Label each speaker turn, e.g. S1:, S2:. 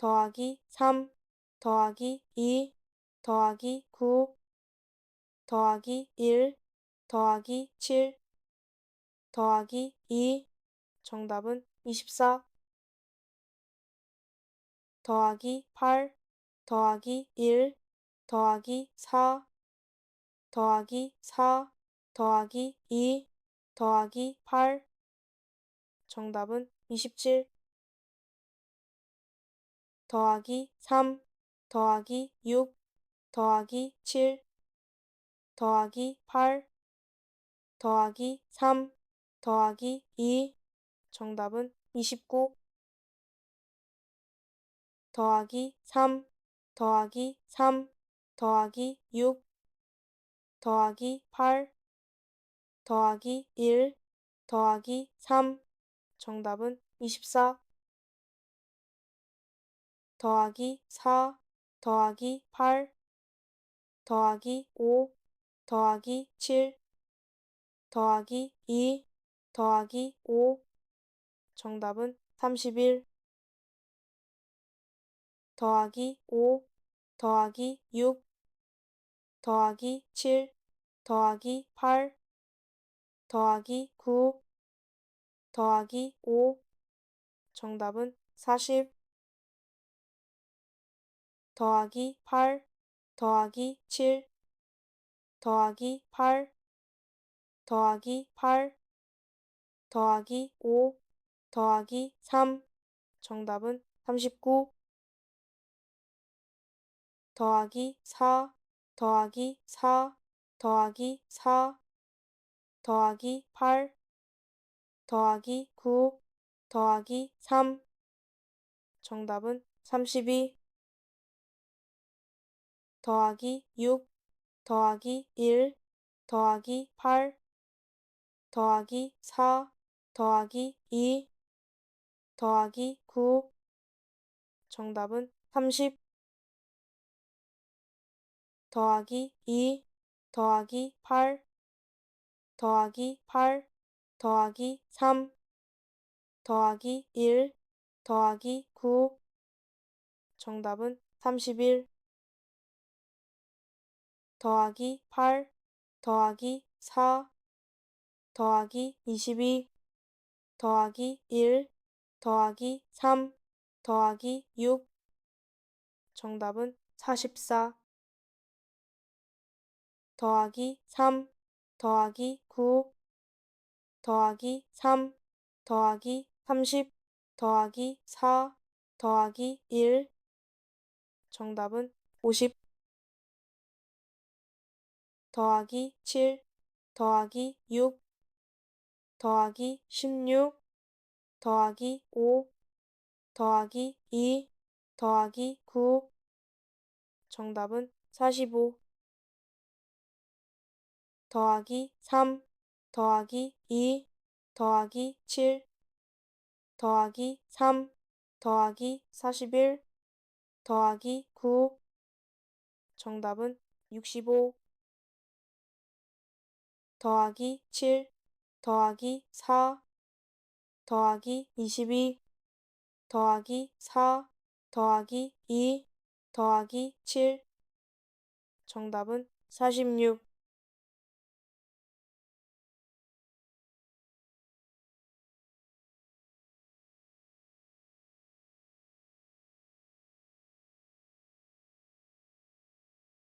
S1: 더하기 3 더하기 2 더하기 9 더하기 1 더하기 7 더하기 2 정답은 24 더하기 8 더하기 1 더하기 4 더하기 4 더하기 2 더하기 8 정답은 27 더하기 3 더하기 6 더하기 7 더하기 8 더하기 3 더하기 2 정답은 29 더하기 3 더하기 3 더하기 6 더하기 8 더하기 1 더하기 3 정답은 24 더하기 4 더하기 8 더하기 5 더하기 7 더하기 2 더하기 5 정답은 31 더하기 5 더하기 6 더하기 7 더하기 8 더하기 9 더하기 5 정답은 40 더하기 8 더하기 7 더하기 8 더하기 8 더하기 5 더하기 3 정답은 39 더하기 4 더하기 4 더하기 4 더하기 8 더하기 9 더하기 3 정답은 32 더하기 6 더하기 1 더하기 8 더하기 4 더하기 2 더하기 9 정답은 30 더하기 2 더하기 8 더하기 8 더하기 3 더하기 1 더하기 9 정답은 31 더하기 8 더하기 4 더하기 22 더하기 1 더하기 3 더하기 6 정답은 44 더하기 3 더하기 9 더하기 3 더하기 30 더하기 4 더하기 1 정답은 50 더하기 7 더하기 6 더하기 16 더하기 5 더하기 2 더하기 9 정답은 45 더하기 3 더하기 2 더하기 7 더하기 3 더하기 41 더하기 9 정답은 65 더하기 7 더하기 4 더하기 22 더하기 4 더하기 2 더하기 7 정답은 46